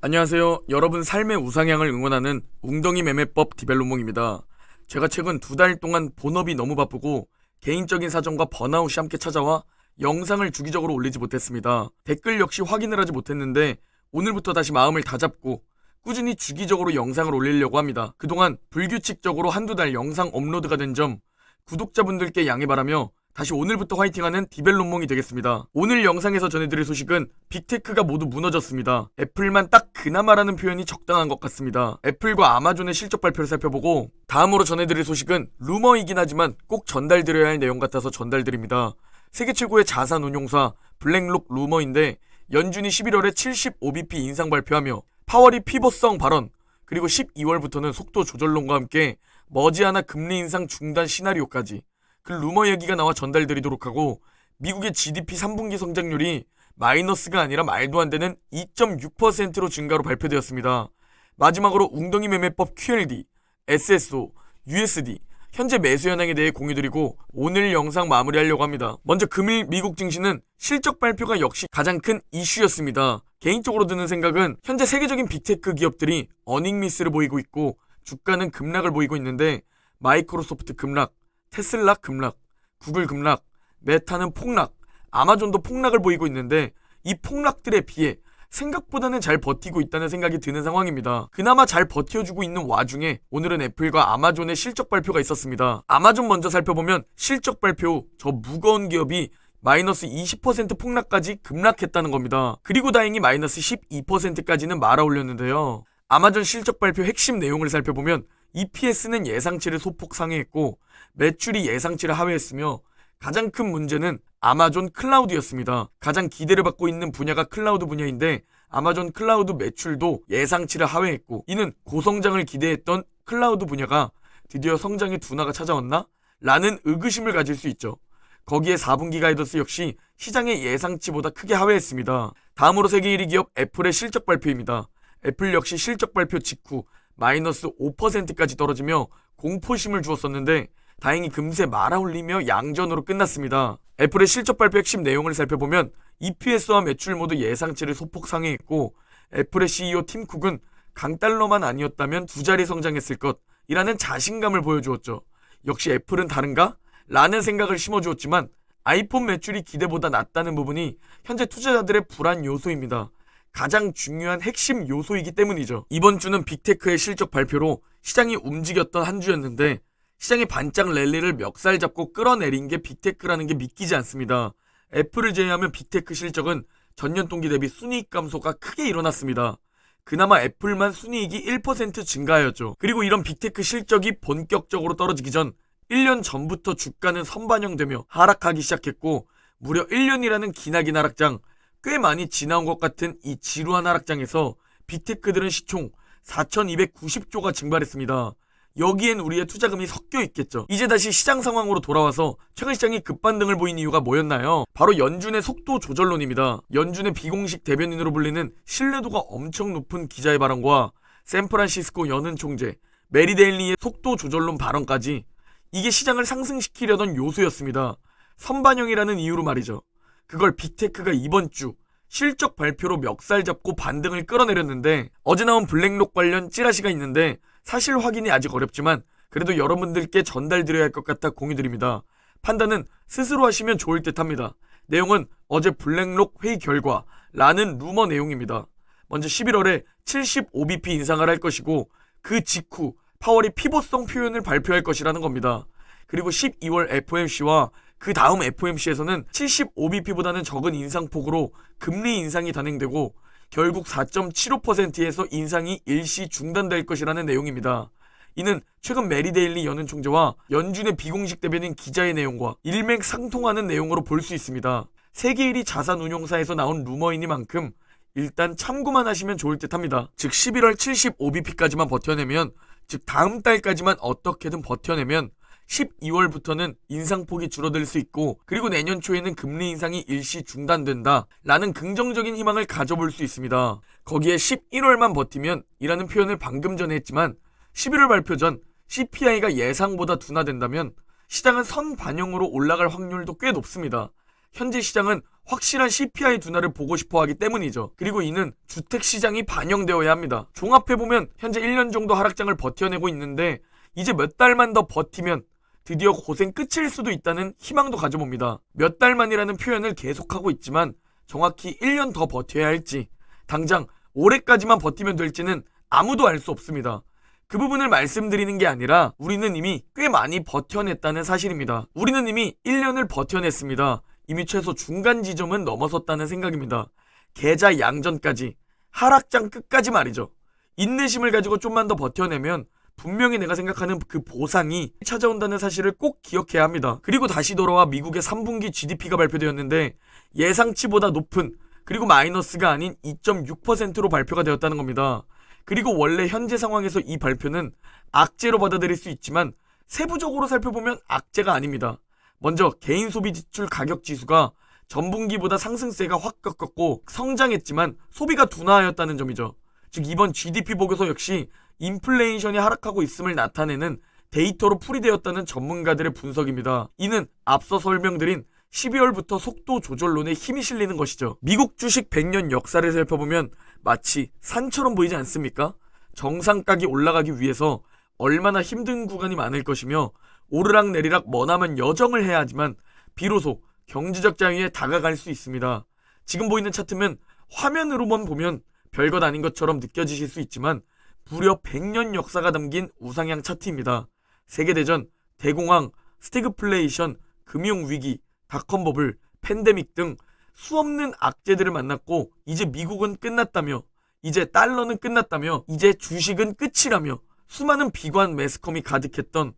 안녕하세요. 여러분 삶의 우상향을 응원하는 웅덩이 매매법 디벨로몽입니다. 제가 최근 두 달 동안 본업이 너무 바쁘고 개인적인 사정과 번아웃이 함께 찾아와 영상을 주기적으로 올리지 못했습니다. 댓글 역시 확인을 하지 못했는데 오늘부터 다시 마음을 다잡고 꾸준히 주기적으로 영상을 올리려고 합니다. 그동안 불규칙적으로 한두 달 영상 업로드가 된 점 구독자분들께 양해 바라며 다시 오늘부터 화이팅하는 디벨론몽이 되겠습니다. 오늘 영상에서 전해드릴 소식은 빅테크가 모두 무너졌습니다. 애플만 딱 그나마라는 표현이 적당한 것 같습니다. 애플과 아마존의 실적 발표를 살펴보고 다음으로 전해드릴 소식은 루머이긴 하지만 꼭 전달드려야 할 내용 같아서 전달드립니다. 세계 최고의 자산 운용사 블랙록 루머인데 연준이 11월에 75bp 인상 발표하며 파월이 피보성 발언 그리고 12월부터는 속도 조절론과 함께 머지않아 금리 인상 중단 시나리오까지 그 루머 얘기가 나와 전달드리도록 하고 미국의 GDP 3분기 성장률이 마이너스가 아니라 말도 안 되는 2.6%로 증가로 발표되었습니다. 마지막으로 웅덩이 매매법 QLD, SSO, USD 현재 매수 현황에 대해 공유드리고 오늘 영상 마무리하려고 합니다. 먼저 금일 미국 증시는 실적 발표가 역시 가장 큰 이슈였습니다. 개인적으로 드는 생각은 현재 세계적인 빅테크 기업들이 어닝 미스를 보이고 있고 주가는 급락을 보이고 있는데 마이크로소프트 급락, 테슬라 급락, 구글 급락, 메타는 폭락, 아마존도 폭락을 보이고 있는데 이 폭락들에 비해 생각보다는 잘 버티고 있다는 생각이 드는 상황입니다. 그나마 잘 버텨주고 있는 와중에 오늘은 애플과 아마존의 실적 발표가 있었습니다. 아마존 먼저 살펴보면 실적 발표 후 저 무거운 기업이 마이너스 20% 폭락까지 급락했다는 겁니다. 그리고 다행히 마이너스 12%까지는 말아 올렸는데요. 아마존 실적 발표 핵심 내용을 살펴보면 EPS는 예상치를 소폭 상회했고 매출이 예상치를 하회했으며 가장 큰 문제는 아마존 클라우드였습니다. 가장 기대를 받고 있는 분야가 클라우드 분야인데 아마존 클라우드 매출도 예상치를 하회했고 이는 고성장을 기대했던 클라우드 분야가 드디어 성장의 둔화가 찾아왔나? 라는 의구심을 가질 수 있죠. 거기에 4분기 가이던스 역시 시장의 예상치보다 크게 하회했습니다. 다음으로 세계 1위 기업 애플의 실적 발표입니다. 애플 역시 실적 발표 직후 마이너스 5%까지 떨어지며 공포심을 주었었는데 다행히 금세 말아올리며 양전으로 끝났습니다. 애플의 실적 발표 핵심 내용을 살펴보면 EPS와 매출 모두 예상치를 소폭 상회했고 애플의 CEO 팀 쿡은 강달러만 아니었다면 두 자리 성장했을 것이라는 자신감을 보여주었죠. 역시 애플은 다른가? 라는 생각을 심어주었지만 아이폰 매출이 기대보다 낮다는 부분이 현재 투자자들의 불안 요소입니다. 가장 중요한 핵심 요소이기 때문이죠. 이번 주는 빅테크의 실적 발표로 시장이 움직였던 한 주였는데 시장의 반짝 랠리를 멱살 잡고 끌어내린 게 빅테크라는 게 믿기지 않습니다. 애플을 제외하면 빅테크 실적은 전년 동기 대비 순이익 감소가 크게 일어났습니다. 그나마 애플만 순이익이 1% 증가하였죠. 그리고 이런 빅테크 실적이 본격적으로 떨어지기 전 1년 전부터 주가는 선반영되며 하락하기 시작했고 무려 1년이라는 기나긴 하락장 꽤 많이 지나온 것 같은 이 지루한 하락장에서 빅테크들은 시총 4,290조가 증발했습니다. 여기엔 우리의 투자금이 섞여 있겠죠. 이제 다시 시장 상황으로 돌아와서 최근 시장이 급반등을 보인 이유가 뭐였나요? 바로 연준의 속도 조절론입니다. 연준의 비공식 대변인으로 불리는 신뢰도가 엄청 높은 기자의 발언과 샌프란시스코 연은 총재 메리데일리의 속도 조절론 발언까지 이게 시장을 상승시키려던 요소였습니다. 선반영이라는 이유로 말이죠. 그걸 빅테크가 이번 주 실적 발표로 멱살 잡고 반등을 끌어내렸는데 어제 나온 블랙록 관련 찌라시가 있는데 사실 확인이 아직 어렵지만 그래도 여러분들께 전달드려야 할 것 같아 공유드립니다. 판단은 스스로 하시면 좋을 듯 합니다. 내용은 어제 블랙록 회의 결과 라는 루머 내용입니다. 먼저 11월에 75bp 인상을 할 것이고 그 직후 파월이 피보성 표현을 발표할 것이라는 겁니다. 그리고 12월 FOMC와 그 다음 FOMC에서는 75bp보다는 적은 인상폭으로 금리 인상이 단행되고 결국 4.75%에서 인상이 일시 중단될 것이라는 내용입니다. 이는 최근 메리데일리 연은 총재와 연준의 비공식 대변인 기자의 내용과 일맥상통하는 내용으로 볼 수 있습니다. 세계 1위 자산 운용사에서 나온 루머이니만큼 일단 참고만 하시면 좋을 듯 합니다. 즉 11월 75bp까지만 버텨내면 즉 다음 달까지만 어떻게든 버텨내면 12월부터는 인상폭이 줄어들 수 있고 그리고 내년 초에는 금리 인상이 일시 중단된다 라는 긍정적인 희망을 가져볼 수 있습니다. 거기에 11월만 버티면 이라는 표현을 방금 전에 했지만 11월 발표 전 CPI가 예상보다 둔화된다면 시장은 선 반영으로 올라갈 확률도 꽤 높습니다. 현재 시장은 확실한 CPI 둔화를 보고 싶어 하기 때문이죠. 그리고 이는 주택 시장이 반영되어야 합니다. 종합해보면 현재 1년 정도 하락장을 버텨내고 있는데 이제 몇 달만 더 버티면 드디어 고생 끝일 수도 있다는 희망도 가져봅니다. 몇 달만이라는 표현을 계속하고 있지만 정확히 1년 더 버텨야 할지 당장 올해까지만 버티면 될지는 아무도 알 수 없습니다. 그 부분을 말씀드리는 게 아니라 우리는 이미 꽤 많이 버텨냈다는 사실입니다. 우리는 이미 1년을 버텨냈습니다. 이미 최소 중간 지점은 넘어섰다는 생각입니다. 계좌 양전까지 하락장 끝까지 말이죠. 인내심을 가지고 좀만 더 버텨내면 분명히 내가 생각하는 그 보상이 찾아온다는 사실을 꼭 기억해야 합니다. 그리고 다시 돌아와 미국의 3분기 GDP가 발표되었는데 예상치보다 높은 그리고 마이너스가 아닌 2.6%로 발표가 되었다는 겁니다. 그리고 원래 현재 상황에서 이 발표는 악재로 받아들일 수 있지만 세부적으로 살펴보면 악재가 아닙니다. 먼저 개인 소비 지출 가격 지수가 전분기보다 상승세가 확 꺾었고 성장했지만 소비가 둔화하였다는 점이죠. 즉 이번 GDP 보고서 역시 인플레이션이 하락하고 있음을 나타내는 데이터로 풀이되었다는 전문가들의 분석입니다. 이는 앞서 설명드린 12월부터 속도 조절론에 힘이 실리는 것이죠. 미국 주식 100년 역사를 살펴보면 마치 산처럼 보이지 않습니까? 정상각이 올라가기 위해서 얼마나 힘든 구간이 많을 것이며 오르락 내리락 머나먼 여정을 해야 하지만 비로소 경제적 자유에 다가갈 수 있습니다. 지금 보이는 차트면 화면으로만 보면 별것 아닌 것처럼 느껴지실 수 있지만 무려 100년 역사가 담긴 우상향 차트입니다. 세계대전, 대공황, 스태그플레이션, 금융위기, 닷컴 버블, 팬데믹 등 수없는 악재들을 만났고 이제 미국은 끝났다며 이제 달러는 끝났다며 이제 주식은 끝이라며 수많은 비관 매스컴이 가득했던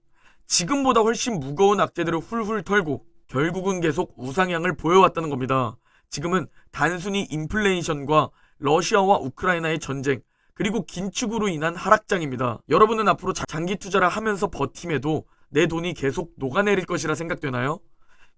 지금보다 훨씬 무거운 악재들을 훌훌 털고 결국은 계속 우상향을 보여왔다는 겁니다. 지금은 단순히 인플레이션과 러시아와 우크라이나의 전쟁 그리고 긴축으로 인한 하락장입니다. 여러분은 앞으로 자- 장기 투자를 하면서 버팀에도 내 돈이 계속 녹아내릴 것이라 생각되나요?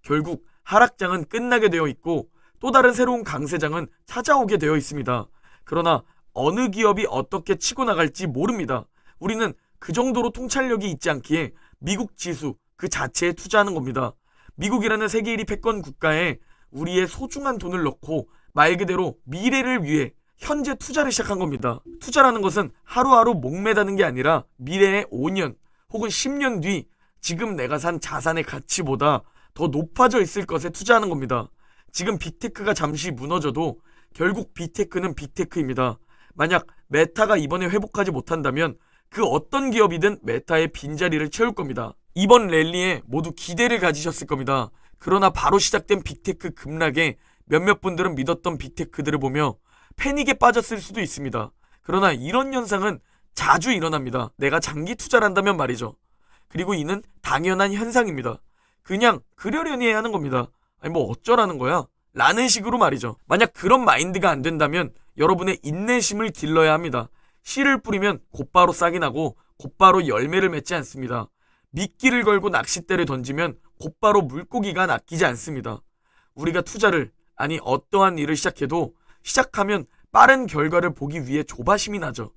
결국 하락장은 끝나게 되어 있고 또 다른 새로운 강세장은 찾아오게 되어 있습니다. 그러나 어느 기업이 어떻게 치고 나갈지 모릅니다. 우리는 그 정도로 통찰력이 있지 않기에 미국 지수 그 자체에 투자하는 겁니다. 미국이라는 세계 1위 패권 국가에 우리의 소중한 돈을 넣고 말 그대로 미래를 위해 현재 투자를 시작한 겁니다. 투자라는 것은 하루하루 목매다는 게 아니라 미래의 5년 혹은 10년 뒤 지금 내가 산 자산의 가치보다 더 높아져 있을 것에 투자하는 겁니다. 지금 빅테크가 잠시 무너져도 결국 빅테크는 빅테크입니다. 만약 메타가 이번에 회복하지 못한다면 그 어떤 기업이든 메타의 빈자리를 채울 겁니다. 이번 랠리에 모두 기대를 가지셨을 겁니다. 그러나 바로 시작된 빅테크 급락에 몇몇 분들은 믿었던 빅테크들을 보며 패닉에 빠졌을 수도 있습니다. 그러나 이런 현상은 자주 일어납니다. 내가 장기 투자를 한다면 말이죠. 그리고 이는 당연한 현상입니다. 그냥 그러려니 해야 하는 겁니다. 아니 뭐 어쩌라는 거야? 라는 식으로 말이죠. 만약 그런 마인드가 안 된다면 여러분의 인내심을 길러야 합니다. 씨를 뿌리면 곧바로 싹이 나고 곧바로 열매를 맺지 않습니다. 미끼를 걸고 낚싯대를 던지면 곧바로 물고기가 낚이지 않습니다. 우리가 투자를 아니 어떠한 일을 시작해도 시작하면 빠른 결과를 보기 위해 조바심이 나죠.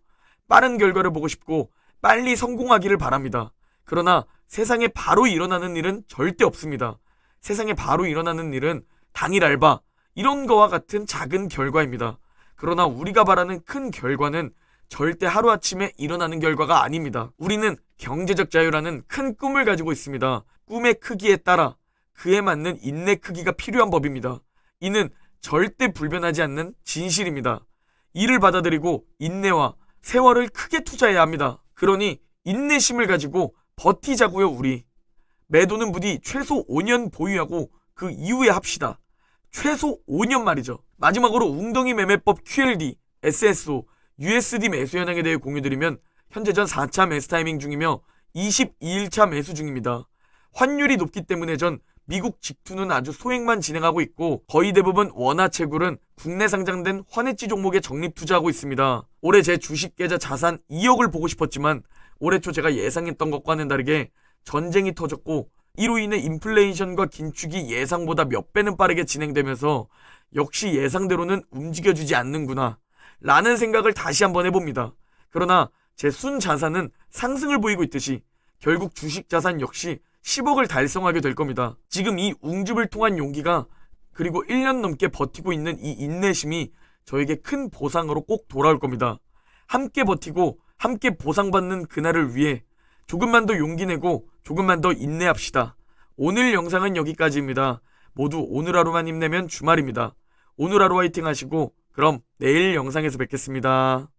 빠른 결과를 보고 싶고 빨리 성공하기를 바랍니다. 그러나 세상에 바로 일어나는 일은 절대 없습니다. 세상에 바로 일어나는 일은 당일 알바, 이런 거와 같은 작은 결과입니다. 그러나 우리가 바라는 큰 결과는 절대 하루아침에 일어나는 결과가 아닙니다. 우리는 경제적 자유라는 큰 꿈을 가지고 있습니다. 꿈의 크기에 따라 그에 맞는 인내 크기가 필요한 법입니다. 이는 절대 불변하지 않는 진실입니다. 이를 받아들이고 인내와 세월을 크게 투자해야 합니다. 그러니 인내심을 가지고 버티자고요, 우리. 매도는 부디 최소 5년 보유하고 그 이후에 합시다. 최소 5년 말이죠. 마지막으로 웅덩이 매매법 QLD, SSO, USD 매수 현황에 대해 공유드리면 현재 전 4차 매수 타이밍 중이며 22일차 매수 중입니다. 환율이 높기 때문에 전 미국 직투는 아주 소액만 진행하고 있고 거의 대부분 원화 채굴은 국내 상장된 환해지 종목에 적립 투자하고 있습니다. 올해 제 주식 계좌 자산 2억을 보고 싶었지만 올해 초 제가 예상했던 것과는 다르게 전쟁이 터졌고 이로 인해 인플레이션과 긴축이 예상보다 몇 배는 빠르게 진행되면서 역시 예상대로는 움직여주지 않는구나 라는 생각을 다시 한번 해봅니다. 그러나 제 순 자산은 상승을 보이고 있듯이 결국 주식 자산 역시 10억을 달성하게 될 겁니다. 지금 이 웅집을 통한 용기가 그리고 1년 넘게 버티고 있는 이 인내심이 저에게 큰 보상으로 꼭 돌아올 겁니다. 함께 버티고 함께 보상받는 그날을 위해 조금만 더 용기 내고 조금만 더 인내합시다. 오늘 영상은 여기까지입니다. 모두 오늘 하루만 힘내면 주말입니다. 오늘 하루 화이팅 하시고 그럼 내일 영상에서 뵙겠습니다.